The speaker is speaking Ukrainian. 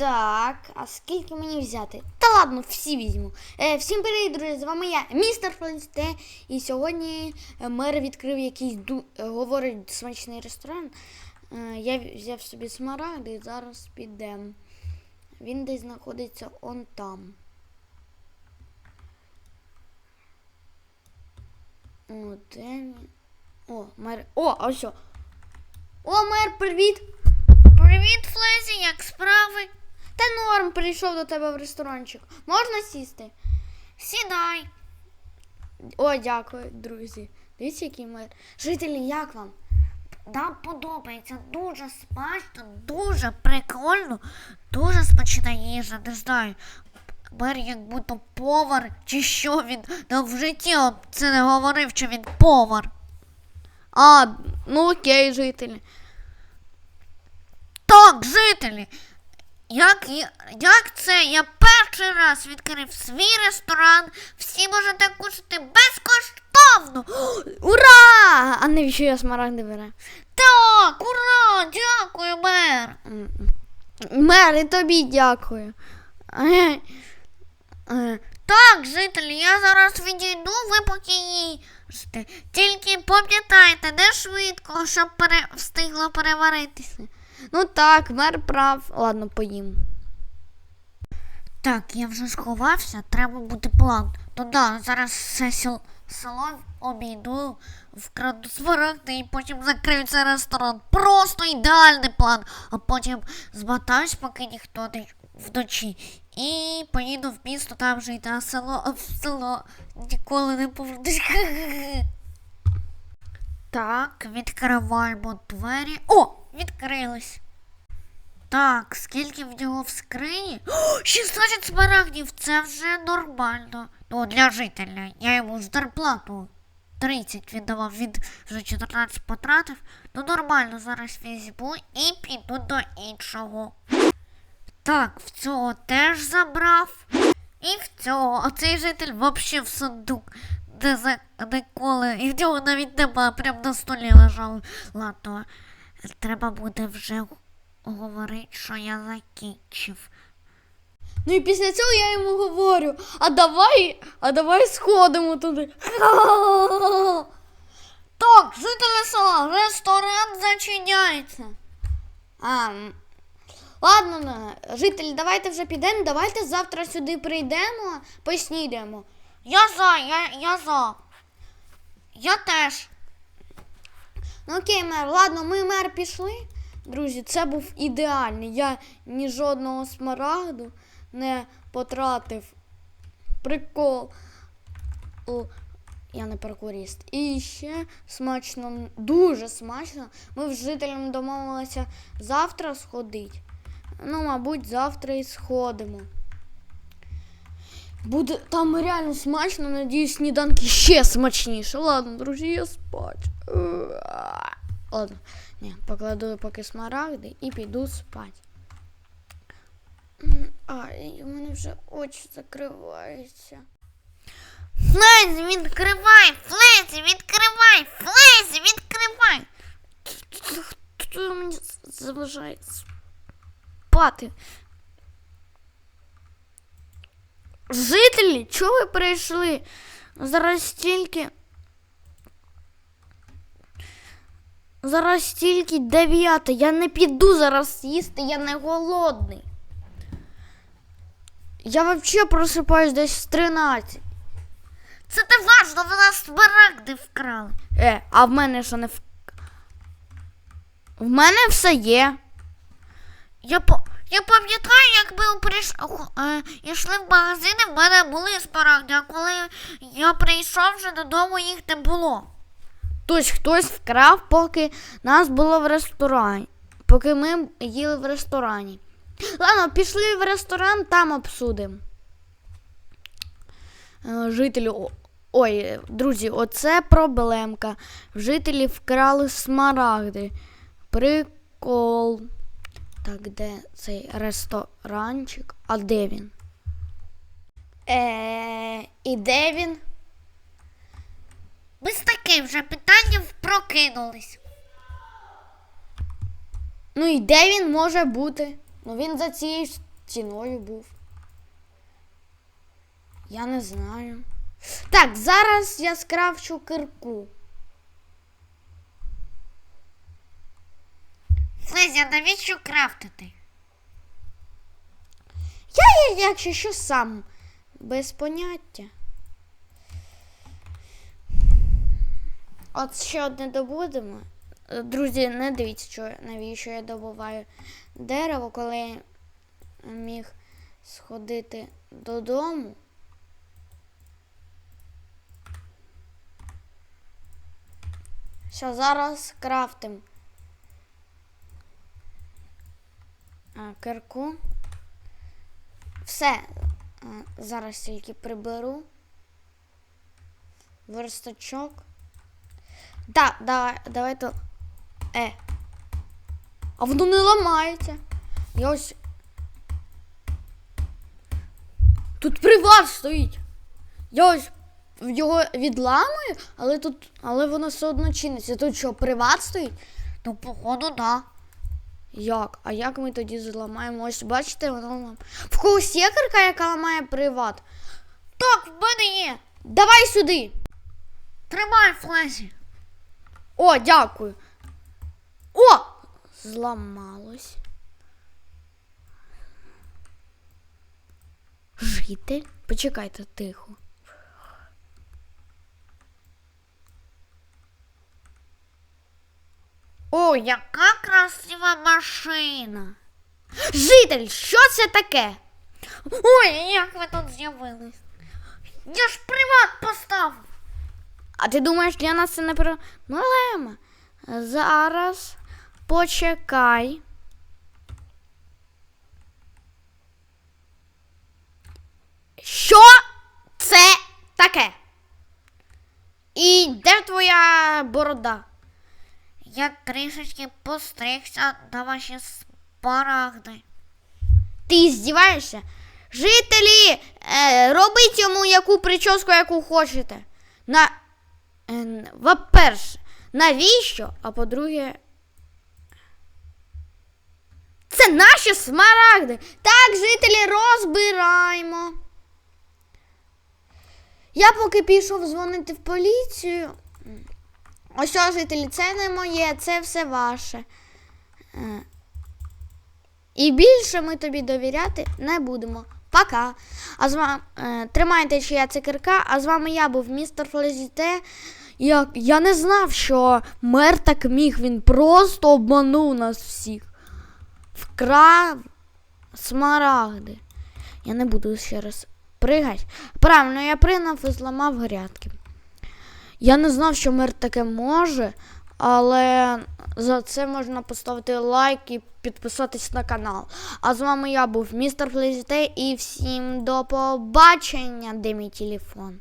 Так, а скільки мені взяти? Та ладно, всі візьму. Е, всім привіт, друзі! З вами я, містер Флинсте. І сьогодні е, мер відкрив якийсь ду... е, говорить смачний ресторан. Е, я взяв собі смарагди і зараз підемо. Він десь знаходиться он там. О, де він? О, мер. О, а що? О, мер, привіт! Привіт, Флезі, як справи? Та норм прийшов до тебе в ресторанчик. Можна сісти? Сідай. О, дякую, друзі. Дивіться, який мер. Жителі, як вам? Нам подобається дуже смачно, дуже прикольно, дуже смачна їжа, не знаю. Мер як будто повар, чи що він нам в житті це не говорив, що він повар. А, ну окей, жителі. Так, жителі, як, як це? Я перший раз відкрив свій ресторан, всі можете кушати безкоштовно. Ура! А навіщо я смарагди бере? Так, ура! Дякую, мер. Мер, і тобі дякую. Так, жителі, я зараз відійду, ви поки їжте. Тільки пам'ятайте, не швидко, щоб пере... встигло переваритися. Ну так, мер прав. Ладно, поїм. Так, я вже сховався, треба бути план. То да, зараз все сел... село обійду, вкраду смарагди і потім закрию цей ресторан. Просто ідеальний план. А потім змотаюсь, поки ніхто не вночі. І поїду в місто там жити, а село а в село ніколи не повернусь. Так, відкриваємо двері. О, відкрились. Так, скільки в нього в скрині? О, 16 смарагдів, це вже нормально. Ну, для жителя. Я йому зарплату 30 віддавав, він вже 14 потратив. Ну нормально, зараз візьму і піду до іншого. Так, в цього теж забрав. І в цього. А цей житель взагалі в сундук. Де за ніколи. І в нього навіть нема, прям на столі лежав. Ладно, треба буде вже говорити, що я закінчив. Ну і після цього я йому говорю, а давай, а давай сходимо туди. Так, жителі села, ресторан зачиняється. А, ладно, ну, жителі, давайте вже підемо, давайте завтра сюди прийдемо, поснідаємо. Я за, я, я за. Я теж. Ну окей, мер, ладно, ми мер пішли. Друзі, це був ідеальний. Я ні жодного смарагду не потратив. Прикол. О, я не паркуріст. І ще смачно, дуже смачно. Ми з жителям домовилися завтра сходити. Ну, мабуть, завтра і сходимо. Буде там реально смачно, надіюсь, сніданки ще смачніше. Ладно, друзі, я спать. Ладно, ні, покладу поки смарагди і піду спать. М, А, і у мене вже очі закриваються. Флезі, відкривай, Флезі, відкривай, Флезі, відкривай. Хто мені заважає спати? Жителі, чого ви прийшли? Зараз стільки. Зараз стільки дев'ята. Я не піду зараз їсти, я не голодний. Я взагалі просипаюсь десь в 13. Це не важно, ви нас смарагди вкрали. Е, а в мене що не в. В мене все є. Я, по... я пам'ятаю, як ми прийш... е, йшли в магазин, в мене були смарагди, а коли я прийшов вже додому, їх не було. Тобто хтось вкрав, поки нас було в ресторані. Поки ми їли в ресторані. Ладно, пішли в ресторан, там обсудимо. Е, Жителі. Ой, друзі, оце проблемка. Жителі вкрали смарагди. Прикол. Так, де цей ресторанчик? А де він? Е, і де він? Ми з таким же питанням прокинулись. Ну і де він може бути? Ну він за цією стіною був. Я не знаю. Так, зараз я скрафчу кирку. Флезі, навіщо крафтити? Я, я, якщо що, сам без поняття. От ще одне добудемо. Друзі, не дивіться, що, навіщо я добуваю дерево, коли я міг сходити додому. Що зараз крафтим кирку. Все. Зараз тільки приберу. Верстачок. Да, давай, давайте. Е. А воно не ламається. Я ось. Тут приват стоїть. Я ось його відламую, але тут. Але воно все одно чиниться. Тут що, приват стоїть? Ну, походу, да. Як? А як ми тоді зламаємо? Ось бачите, воно лам. В когось є кирка, яка ламає приват. Так, в мене є. Давай сюди. Тримай, Флезі. О, дякую. О! Зламалось. Житель? Почекайте тихо. О, яка красива машина. Житель, що це таке? Ой, як ви тут з'явились? Я ж приват поставив. А ти думаєш, для нас це не проблема? Зараз почекай. Що це таке? І де твоя борода? Я трішечки постригся на ваші спарагди. Ти здіваєшся? Жителі, е, робіть йому яку прическу, яку хочете. На, е, во-перше, навіщо? А по-друге. Це наші смарагди. Так, жителі, розбираємо. Я поки пішов дзвонити в поліцію. Ось що, жителі, це не моє, це все ваше. Е, і більше ми тобі довіряти не будемо. Пока. А з вами е, тримайте, що я це кирка, а з вами я був містер Флезіте. Я, я не знав, що мер так міг. Він просто обманув нас всіх. Вкрав смарагди. Я не буду ще раз пригати. Правильно, я пригнав і зламав грядки. Я не знав, що мер таке може, але за це можна поставити лайк і підписатись на канал. А з вами я був містер Флезітей і всім до побачення, де мій телефон.